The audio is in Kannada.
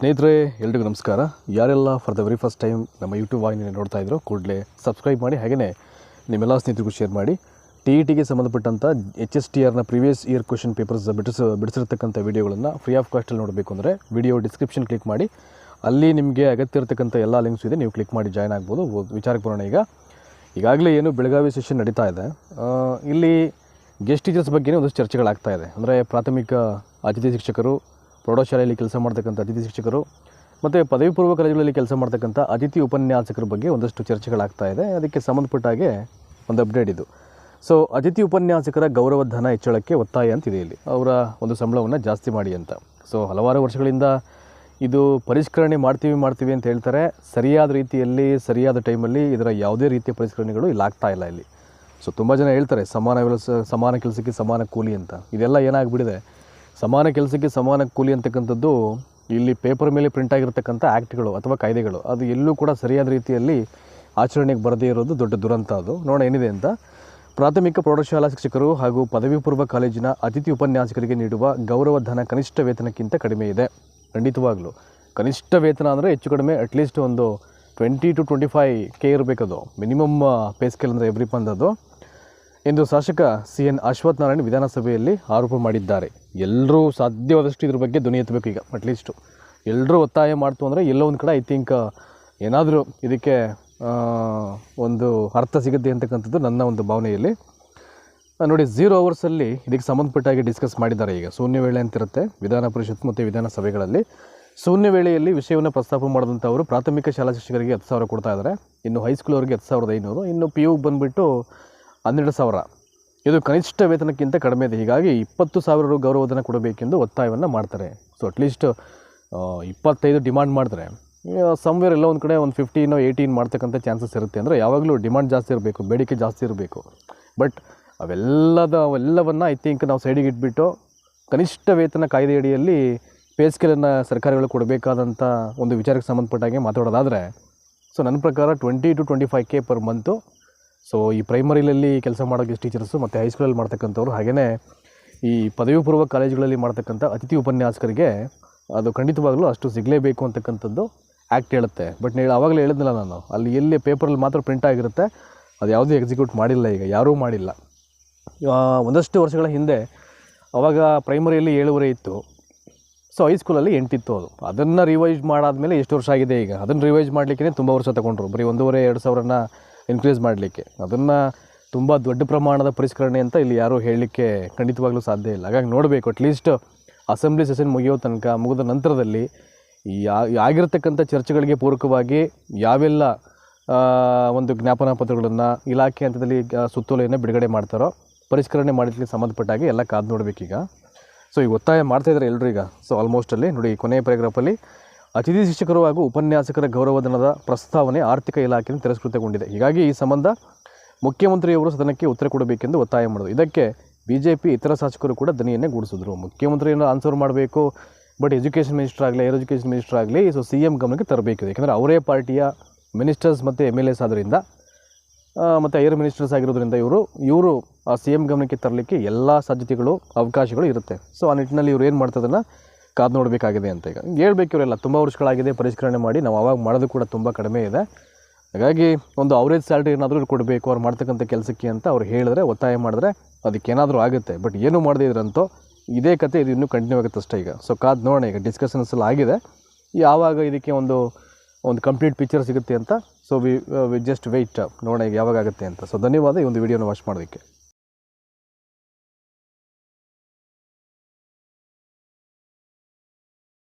ಸ್ನೇಹಿತರೆ, ಎಲ್ರಿಗೂ ನಮಸ್ಕಾರ. ಯಾರೆಲ್ಲ for the very first time ನಮ್ಮ ಯೂಟ್ಯೂಬ್ ವಾಹಿನಿ ನೋಡ್ತಾ ಇದ್ರು, ಕೂಡಲೇ ಸಬ್ಸ್ಕ್ರೈಬ್ ಮಾಡಿ ಹಾಗೆಯೇ ನಿಮ್ಮೆಲ್ಲ ಸ್ನೇಹಿತರಿಗೂ ಶೇರ್ ಮಾಡಿ. ಟಿ ಇ ಟಿಗೆ ಸಂಬಂಧಪಟ್ಟಂಥ ಎಚ್ ಎಸ್ ಟಿ ಆರ್ನ ಪ್ರೀವಿಯಸ್ ಇಯರ್ ಕ್ವಶನ್ ಪೇಪರ್ಸ್ ಬಿಡಿಸ ಬಿಡಿಸಿರ್ತಕ್ಕಂಥ ವೀಡಿಯೋಗಳನ್ನು ಫ್ರೀ ಆಫ್ ಕಾಸ್ಟಲ್ಲಿ ನೋಡಬೇಕು ಅಂದರೆ ವಿಡಿಯೋ ಡಿಸ್ಕ್ರಿಪ್ಷನ್ ಕ್ಲಿಕ್ ಮಾಡಿ. ಅಲ್ಲಿ ನಿಮಗೆ ಅಗತ್ಯ ಇರತಕ್ಕಂಥ ಎಲ್ಲ ಲಿಂಕ್ಸ್ ಇದೆ, ನೀವು ಕ್ಲಿಕ್ ಮಾಡಿ ಜಾಯ್ನ್ ಆಗ್ಬೋದು. ವಿಚಾರಕ್ಕೆ ಬರೋಣ ಈಗ. ಈಗಾಗಲೇ ಏನು ಬೆಳಗಾವಿ ಸೆಷನ್ ನಡೀತಾ ಇದೆ. ಇಲ್ಲಿ ಗೆಸ್ಟ್ ಟೀಚರ್ಸ್ ಬಗ್ಗೆನೇ ಒಂದಷ್ಟು ಚರ್ಚೆಗಳಾಗ್ತಾ ಇದೆ. ಅಂದರೆ ಪ್ರಾಥಮಿಕ ಅತಿಥಿ ಶಿಕ್ಷಕರು ಪ್ರೌಢಶಾಲೆಯಲ್ಲಿ ಕೆಲಸ ಮಾಡ್ತಕ್ಕಂಥ ಅತಿಥಿ ಶಿಕ್ಷಕರು ಮತ್ತು ಪದವಿ ಪೂರ್ವ ಕಾಲೇಜುಗಳಲ್ಲಿ ಕೆಲಸ ಮಾಡ್ತಕ್ಕಂಥ ಅತಿಥಿ ಉಪನ್ಯಾಸಕರ ಬಗ್ಗೆ ಒಂದಷ್ಟು ಚರ್ಚೆಗಳಾಗ್ತಾ ಇದೆ. ಅದಕ್ಕೆ ಸಂಬಂಧಪಟ್ಟ ಹಾಗೆ ಒಂದು ಅಪ್ಡೇಟ್ ಇದು. ಸೊ ಅತಿಥಿ ಉಪನ್ಯಾಸಕರ ಗೌರವಧನ ಹೆಚ್ಚಳಕ್ಕೆ ಒತ್ತಾಯ ಅಂತಿದೆ ಇಲ್ಲಿ. ಅವರ ಒಂದು ಸಂಬಳವನ್ನು ಜಾಸ್ತಿ ಮಾಡಿ ಅಂತ. ಸೊ ಹಲವಾರು ವರ್ಷಗಳಿಂದ ಇದು ಪರಿಷ್ಕರಣೆ ಮಾಡ್ತೀವಿ ಮಾಡ್ತೀವಿ ಅಂತ ಹೇಳ್ತಾರೆ. ಸರಿಯಾದ ರೀತಿಯಲ್ಲಿ, ಸರಿಯಾದ ಟೈಮಲ್ಲಿ ಇದರ ಯಾವುದೇ ರೀತಿಯ ಪರಿಷ್ಕರಣೆಗಳು ಇಲ್ಲಿ ಆಗ್ತಾ ಇಲ್ಲ ಇಲ್ಲಿ. ಸೊ ತುಂಬ ಜನ ಹೇಳ್ತಾರೆ, ಸಮಾನ ಸಮಾನ ಕೆಲಸಕ್ಕೆ ಸಮಾನ ಕೂಲಿ ಅಂತ. ಇದೆಲ್ಲ ಏನಾಗ್ಬಿಟ್ಟಿದೆ? ಸಮಾನ ಕೆಲಸಕ್ಕೆ ಸಮಾನ ಕೂಲಿ ಅಂತಕ್ಕಂಥದ್ದು ಇಲ್ಲಿ ಪೇಪರ್ ಮೇಲೆ ಪ್ರಿಂಟ್ ಆಗಿರ್ತಕ್ಕಂಥ ಆ್ಯಕ್ಟ್ಗಳು ಅಥವಾ ಕಾಯ್ದೆಗಳು. ಅದು ಎಲ್ಲೂ ಕೂಡ ಸರಿಯಾದ ರೀತಿಯಲ್ಲಿ ಆಚರಣೆಗೆ ಬರದೇ ಇರೋದು ದೊಡ್ಡ ದುರಂತ ಅದು. ನೋಡೋಣ ಏನಿದೆ ಅಂತ. ಪ್ರಾಥಮಿಕ ಪ್ರೌಢಶಾಲಾ ಶಿಕ್ಷಕರು ಹಾಗೂ ಪದವಿ ಪೂರ್ವ ಕಾಲೇಜಿನ ಅತಿಥಿ ಉಪನ್ಯಾಸಕರಿಗೆ ನೀಡುವ ಗೌರವಧನ ಕನಿಷ್ಠ ವೇತನಕ್ಕಿಂತ ಕಡಿಮೆ ಇದೆ. ಖಂಡಿತವಾಗ್ಲೂ. ಕನಿಷ್ಠ ವೇತನ ಅಂದರೆ ಹೆಚ್ಚು ಕಡಿಮೆ ಅಟ್ಲೀಸ್ಟ್ ಒಂದು twenty two twenty five K ಇರಬೇಕದು minimum pay scale ಅಂದರೆ ಎವ್ರಿ ಪಂದದು ಎಂದು ಶಾಸಕ ಸಿ ಎನ್ ಅಶ್ವಥ್ ನಾರಾಯಣ್ ವಿಧಾನಸಭೆಯಲ್ಲಿ ಆರೋಪ ಮಾಡಿದ್ದಾರೆ. ಎಲ್ಲರೂ ಸಾಧ್ಯವಾದಷ್ಟು ಇದ್ರ ಬಗ್ಗೆ ಧ್ವನಿ ಎತ್ತಬೇಕು ಈಗ ಅಟ್ಲೀಸ್ಟು ಎಲ್ಲರೂ ಒತ್ತಾಯ ಮಾಡ್ತು ಅಂದರೆ ಎಲ್ಲೋ ಒಂದು ಕಡೆ ಐ ಥಿಂಕ್ ಏನಾದರೂ ಇದಕ್ಕೆ ಒಂದು ಅರ್ಥ ಸಿಗುತ್ತೆ ಅಂತಕ್ಕಂಥದ್ದು ನನ್ನ ಒಂದು ಭಾವನೆಯಲ್ಲಿ. ನೋಡಿ ಝೀರೋ ಅವರ್ಸಲ್ಲಿ ಇದಕ್ಕೆ ಸಂಬಂಧಪಟ್ಟಾಗಿ ಡಿಸ್ಕಸ್ ಮಾಡಿದ್ದಾರೆ ಈಗ. ಶೂನ್ಯ ವೇಳೆ ಅಂತಿರುತ್ತೆ, ವಿಧಾನ ಪರಿಷತ್ ಮತ್ತು ವಿಧಾನಸಭೆಗಳಲ್ಲಿ. ಶೂನ್ಯ ವೇಳೆಯಲ್ಲಿ ವಿಷಯವನ್ನು ಪ್ರಸ್ತಾಪ ಮಾಡಿದಂಥವರು ಪ್ರಾಥಮಿಕ ಶಾಲಾ ಶಿಕ್ಷಕರಿಗೆ ಹತ್ತು ಸಾವಿರ ಕೊಡ್ತಾ ಇದ್ದಾರೆ. ಇನ್ನು ಹೈಸ್ಕೂಲ್ ಅವರಿಗೆ ಹತ್ತು ಸಾವಿರದ ಐನೂರು, ಇನ್ನು ಪಿ ಯು ಬಂದುಬಿಟ್ಟು ಹನ್ನೆರಡು ಸಾವಿರ. ಇದು ಕನಿಷ್ಠ ವೇತನಕ್ಕಿಂತ ಕಡಿಮೆ ಇದೆ ಹೀಗಾಗಿ ಇಪ್ಪತ್ತು ಸಾವಿರ ರು ಗೌರವಧನ ಕೊಡಬೇಕೆಂದು ಒತ್ತಾಯವನ್ನು ಮಾಡ್ತಾರೆ. ಸೊ ಅಟ್ಲೀಸ್ಟ್ ಇಪ್ಪತ್ತೈದು ಡಿಮಾಂಡ್ ಮಾಡಿದ್ರೆ ಸಮ್ವೇರ್ ಎಲ್ಲ ಒಂದು ಕಡೆ ಒಂದು ಫಿಫ್ಟೀನು ಏಯ್ಟೀನ್ ಮಾಡ್ತಕ್ಕಂಥ ಚಾನ್ಸಸ್ ಇರುತ್ತೆ ಅಂದರೆ ಯಾವಾಗಲೂ ಡಿಮಾಂಡ್ ಜಾಸ್ತಿ ಇರಬೇಕು, ಬೇಡಿಕೆ ಜಾಸ್ತಿ ಇರಬೇಕು. ಬಟ್ ಅವೆಲ್ಲದ, ಅವೆಲ್ಲವನ್ನು ಐ ಥಿಂಕ್ ನಾವು ಸೈಡಿಗೆ ಇಟ್ಬಿಟ್ಟು ಕನಿಷ್ಠ ವೇತನ ಕಾಯ್ದೆಯಡಿಯಲ್ಲಿ ಪೇ ಸ್ಕೇಲನ್ನು ಸರ್ಕಾರಗಳು ಕೊಡಬೇಕಾದಂಥ ಒಂದು ವಿಚಾರಕ್ಕೆ ಸಂಬಂಧಪಟ್ಟಾಗೆ ಮಾತಾಡೋದಾದರೆ ಸೊ ನನ್ನ ಪ್ರಕಾರ twenty two twenty five K per month so ಈ ಪ್ರೈಮರಿಲಲ್ಲಿ ಕೆಲಸ ಮಾಡೋಕ್ಕೆ ಟೀಚರ್ಸು ಮತ್ತು ಹೈಸ್ಕೂಲಲ್ಲಿ ಮಾಡ್ತಕ್ಕಂಥವ್ರು ಹಾಗೆಯೇ ಈ ಪದವಿ ಪೂರ್ವ ಕಾಲೇಜುಗಳಲ್ಲಿ ಮಾಡ್ತಕ್ಕಂಥ ಅತಿಥಿ ಉಪನ್ಯಾಸಕರಿಗೆ ಅದು ಖಂಡಿತವಾಗಲೂ ಅಷ್ಟು ಸಿಗಲೇಬೇಕು ಅಂತಕ್ಕಂಥದ್ದು ಆ್ಯಕ್ಟ್ ಹೇಳುತ್ತೆ. ಬಟ್ ನೀವು ಆವಾಗಲೇ ಹೇಳಿದ್ನಲ್ಲ ನಾನು, ಅಲ್ಲಿ ಎಲ್ಲಿ ಪೇಪರಲ್ಲಿ ಮಾತ್ರ ಪ್ರಿಂಟ್ ಆಗಿರುತ್ತೆ, ಅದು ಯಾವುದೂ ಎಕ್ಸಿಕ್ಯೂಟ್ ಮಾಡಿಲ್ಲ ಈಗ, ಯಾರೂ ಮಾಡಿಲ್ಲ. ಒಂದಷ್ಟು ವರ್ಷಗಳ ಹಿಂದೆ ಅವಾಗ ಪ್ರೈಮರಿಯಲ್ಲಿ ಏಳುವರೆ ಇತ್ತು. ಸೊ ಹೈಸ್ಕೂಲಲ್ಲಿ ಎಂಟಿತ್ತು ಅದು. ಅದನ್ನು ರಿವೈಸ್ ಮಾಡಾದಮೇಲೆ ಎಷ್ಟು ವರ್ಷ ಆಗಿದೆ ಈಗ? ಅದನ್ನು ರಿವೈಸ್ ಮಾಡಲಿಕ್ಕೆ ತುಂಬ ವರ್ಷ ತಗೊಂಡ್ರು. ಬರೀ ಒಂದೂವರೆ, ಎರಡು ಸಾವಿರನ ಇನ್ಕ್ರೀಸ್ ಮಾಡಲಿಕ್ಕೆ. ಅದನ್ನು ತುಂಬ ದೊಡ್ಡ ಪ್ರಮಾಣದ ಪರಿಷ್ಕರಣೆ ಅಂತ ಇಲ್ಲಿ ಯಾರೂ ಹೇಳಲಿಕ್ಕೆ ಖಂಡಿತವಾಗ್ಲೂ ಸಾಧ್ಯ ಇಲ್ಲ. ಹಾಗಾಗಿ ನೋಡಬೇಕು ಅಟ್ಲೀಸ್ಟ್ ಅಸೆಂಬ್ಲಿ ಸೆಷನ್ ಮುಗಿಯೋ ತನಕ, ಮುಗಿದ ನಂತರದಲ್ಲಿ ಯಾ ಆಗಿರತಕ್ಕಂಥ ಚರ್ಚೆಗಳಿಗೆ ಪೂರಕವಾಗಿ ಯಾವೆಲ್ಲ ಒಂದು ಜ್ಞಾಪನಾ ಪತ್ರಗಳನ್ನು ಇಲಾಖೆ ಹಂತದಲ್ಲಿ ಸುತ್ತೋಲೆಯನ್ನು ಬಿಡುಗಡೆ ಮಾಡ್ತಾರೋ, ಪರಿಷ್ಕರಣೆ ಮಾಡಲಿಕ್ಕೆ ಸಂಬಂಧಪಟ್ಟಾಗಿ ಎಲ್ಲ ಕಾದು ನೋಡಬೇಕೀಗ. ಸೊ ಈಗ ಒತ್ತಾಯ ಮಾಡ್ತಾ ಇದ್ದಾರೆ ಎಲ್ಲರೂ ಈಗ. ಸೊ ಆಲ್ಮೋಸ್ಟ್ ಅಲ್ಲಿ, ನೋಡಿ, ಕೊನೆಯ ಪ್ಯಾರಾಗ್ರಾಫಲ್ಲಿ ಅತಿಥಿ ಶಿಕ್ಷಕರು ಹಾಗೂ ಉಪನ್ಯಾಸಕರ ಗೌರವಧನದ ಪ್ರಸ್ತಾವನೆ ಆರ್ಥಿಕ ಇಲಾಖೆಯಿಂದ ತಿರಸ್ಕೃತಗೊಂಡಿದೆ. ಹೀಗಾಗಿ ಈ ಸಂಬಂಧ ಮುಖ್ಯಮಂತ್ರಿಯವರು ಸದನಕ್ಕೆ ಉತ್ತರ ಕೊಡಬೇಕೆಂದು ಒತ್ತಾಯ ಮಾಡಿದರು. ಇದಕ್ಕೆ ಬಿ ಜೆ ಪಿ ಇತರ ಶಾಸಕರು ಕೂಡ ದನಿಯನ್ನೇ ಗೂಡಿಸಿದ್ರು. ಮುಖ್ಯಮಂತ್ರಿಯನ್ನು ಆನ್ಸರ್ ಮಾಡಬೇಕು ಬಟ್ ಎಜುಕೇಷನ್ ಮಿನಿಸ್ಟರ್ ಆಗಲಿ ಹೈರ್ ಎಜುಕೇಷನ್ ಮಿನಿಸ್ಟರ್ ಆಗಲಿ ಸೊ ಸಿ ಎಂ ಗಮನಕ್ಕೆ ತರಬೇಕಿದೆ. ಯಾಕಂದರೆ ಅವರೇ ಪಾರ್ಟಿಯ ಮಿನಿಸ್ಟರ್ಸ್ ಮತ್ತು ಎಂ ಎಲ್ ಎಸ್ ಆದ್ದರಿಂದ ಮತ್ತು ಹೈರ್ ಮಿನಿಸ್ಟರ್ಸ್ ಆಗಿರೋದ್ರಿಂದ ಇವರು ಇವರು ಆ ಸಿ ಎಂ ಗಮನಕ್ಕೆ ತರಲಿಕ್ಕೆ ಎಲ್ಲ ಸಾಧ್ಯತೆಗಳು, ಅವಕಾಶಗಳು ಇರುತ್ತೆ. ಸೊ ಆ ನಿಟ್ಟಿನಲ್ಲಿ ಇವರು ಏನು ಮಾಡ್ತದನ್ನು ಕಾದು ನೋಡಬೇಕಾಗಿದೆ ಅಂತ ಈಗ. ಹೇಳ್ಬೇಕು ಇವರೆಲ್ಲ ತುಂಬ ವರ್ಷಗಳಾಗಿದೆ, ಪರಿಷ್ಕರಣೆ ಮಾಡಿ, ನಾವು ಅವಾಗ ಮಾಡೋದು ಕೂಡ ತುಂಬ ಕಡಿಮೆ ಇದೆ. ಹಾಗಾಗಿ ಒಂದು ಅವರೇಜ್ ಸ್ಯಾಲ್ರಿ ಏನಾದರೂ ಕೊಡಬೇಕು, ಅವ್ರು ಮಾಡ್ತಕ್ಕಂಥ ಕೆಲಸಕ್ಕೆ ಅಂತ ಅವ್ರು ಹೇಳಿದ್ರೆ, ಒತ್ತಾಯ ಮಾಡಿದ್ರೆ ಅದಕ್ಕೇನಾದರೂ ಆಗುತ್ತೆ. ಬಟ್ ಏನು ಮಾಡದೇ ಇದ್ರಂತೂ ಇದೇ ಕತೆ ಇದು ಇನ್ನೂ ಕಂಟಿನ್ಯೂ ಆಗುತ್ತೆ ಅಷ್ಟೇ ಈಗ. ಸೊ ಕಾದು ನೋಡೋಣ, ಈಗ ಡಿಸ್ಕಷನ್ಸ್ ಎಲ್ಲ ಆಗಿದೆ. ಯಾವಾಗ ಇದಕ್ಕೆ ಒಂದು ಒಂದು ಕಂಪ್ಲೀಟ್ ಪಿಕ್ಚರ್ ಸಿಗುತ್ತೆ ಅಂತ so we we just wait ನೋಡೋಣ ಈಗ ಯಾವಾಗ ಆಗುತ್ತೆ ಅಂತ. ಸೊ ಧನ್ಯವಾದ ಈ ಒಂದು ವಿಡಿಯೋನ ವಾಚ್ ಮಾಡೋದಕ್ಕೆ.